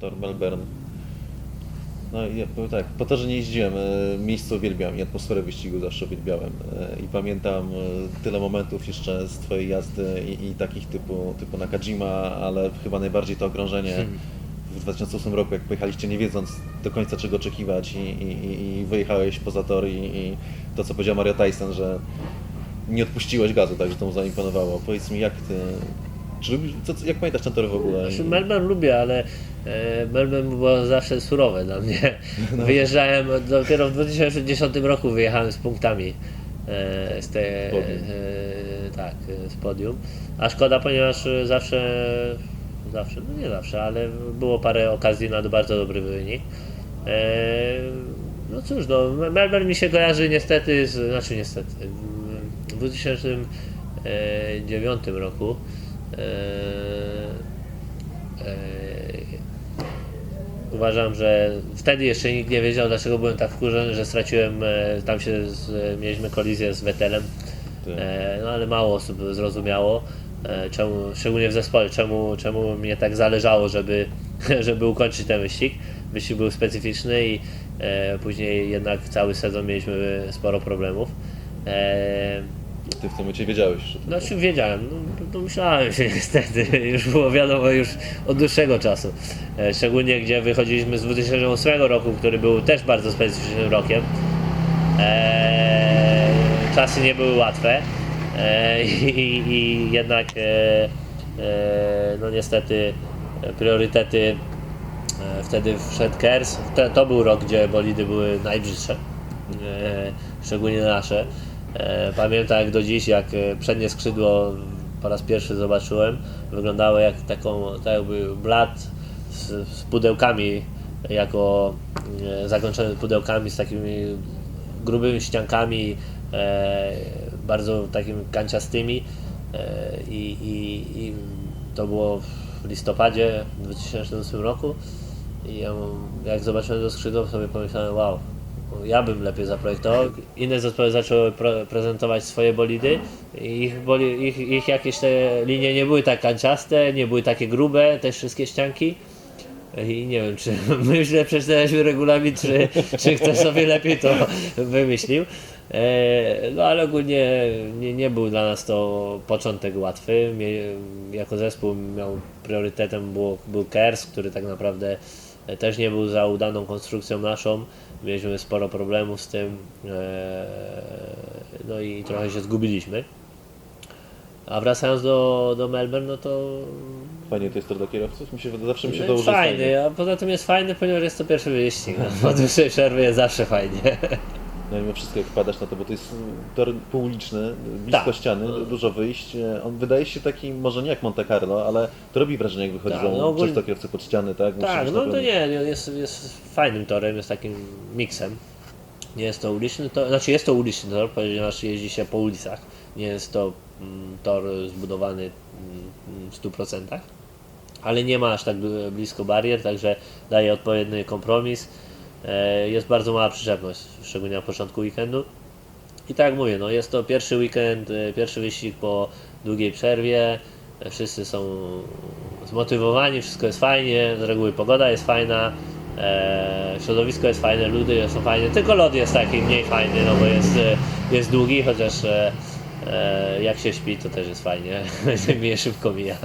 Tor Melbourne. No i ja powiem tak, po to, że nie jeździłem, e, miejsce uwielbiam i atmosferę wyścigu zawsze uwielbiałem. E, I pamiętam e, tyle momentów jeszcze z Twojej jazdy i, i takich typu, typu Nakajima, ale chyba najbardziej to okrążenie Hmm. w 2008 roku, jak pojechaliście nie wiedząc do końca czego oczekiwać i, i, i- wyjechałeś poza tor i, i to co powiedział Mario Tyson, że nie odpuściłeś gazu, także to mu zaimponowało. Powiedz mi, jak ty, czy lubisz, co, jak pamiętasz ten tor w ogóle? Znaczy Melbourne lubię, ale Melbourne było zawsze surowe dla mnie. Wyjeżdżałem, dopiero w 2010 roku wyjechałem z punktami e, z te, Podium. e, tak, e, z podium. A szkoda, ponieważ e, zawsze, zawsze, no nie zawsze, ale było parę okazji na bardzo dobry wynik. E, no cóż, no, Melbourne mi się kojarzy niestety, z, znaczy niestety, w 2009 roku e, e, uważam, że wtedy jeszcze nikt nie wiedział, dlaczego byłem tak wkurzony, że straciłem, e, tam się z, mieliśmy kolizję z Vettelem, Tak. e, no ale mało osób zrozumiało, e, czemu, szczególnie w zespole, czemu, czemu mnie tak zależało, żeby, żeby ukończyć ten wyścig. Wyścig był specyficzny i później jednak cały sezon mieliśmy sporo problemów. Ty w tym momencie wiedziałeś, że to znaczy wiedziałem, no, no myślałem się niestety, już było wiadomo już od dłuższego czasu. E, Szczególnie gdzie wychodziliśmy z 2008 roku, który był też bardzo specyficznym rokiem. E, czasy nie były łatwe e, i, i jednak e, e, no niestety priorytety e, wtedy wszedł Kers. To był rok, gdzie bolidy były najbrzydsze, szczególnie nasze. Pamiętam jak do dziś, jak przednie skrzydło po raz pierwszy zobaczyłem, wyglądało jak taką, tak jakby blat z, z pudełkami, jako e, zakończony pudełkami z takimi grubymi ściankami, e, bardzo takimi kanciastymi e, i, i, i to było w listopadzie 2008 roku i ja, jak zobaczyłem to skrzydło sobie pomyślałem wow, ja bym lepiej zaprojektował. Inne zespoły zaczęły prezentować swoje bolidy i ich, boli, ich, ich jakieś te linie nie były tak kanciaste, nie były takie grube, te wszystkie ścianki. I nie wiem, czy my źle przeczytaliśmy regulamin, czy, czy ktoś sobie lepiej to wymyślił. E, No ale ogólnie nie, nie był dla nas to początek łatwy. Jako zespół miał priorytetem było, był Kers, który tak naprawdę też nie był za udaną konstrukcją naszą. Mieliśmy sporo problemów z tym. e, No i trochę się zgubiliśmy. A wracając do, do Melbourne, no to fajnie to jest tor dla kierowców? Mi się, wydaje- zawsze mi się no, dało, że fajny, fajnie. a poza tym jest fajny, ponieważ jest to pierwszy wyścig. No, po dłuższej przerwie jest zawsze fajnie. No i mimo wszystko jak wpadasz na to, bo to jest tor półuliczny, blisko Tak. ściany, dużo wyjść. e, On wydaje się taki, może nie jak Monte Carlo, ale to robi wrażenie jak wychodzi Tak, no ogólnie- często kierowcy pod ściany, tak? Tak, no to naprawdę- nie, nie, jest, jest fajnym torem, jest takim miksem. Nie jest to uliczny tor, znaczy jest to uliczny tor, ponieważ jeździ się po ulicach. Nie jest to mm, tor zbudowany mm, w 100%, ale nie ma aż tak bl- blisko barier, także daje odpowiedni kompromis. E, Jest bardzo mała przyczepność, szczególnie na początku weekendu. I tak jak mówię, no jest to pierwszy weekend, e, pierwszy wyścig po długiej przerwie. Wszyscy są zmotywowani, wszystko jest fajnie, z reguły pogoda jest fajna, e, środowisko jest fajne, ludy są fajne, tylko lot jest taki mniej fajny, no bo jest, e, jest długi, chociaż e, e, jak się śpi to też jest fajnie, mniej szybko mija.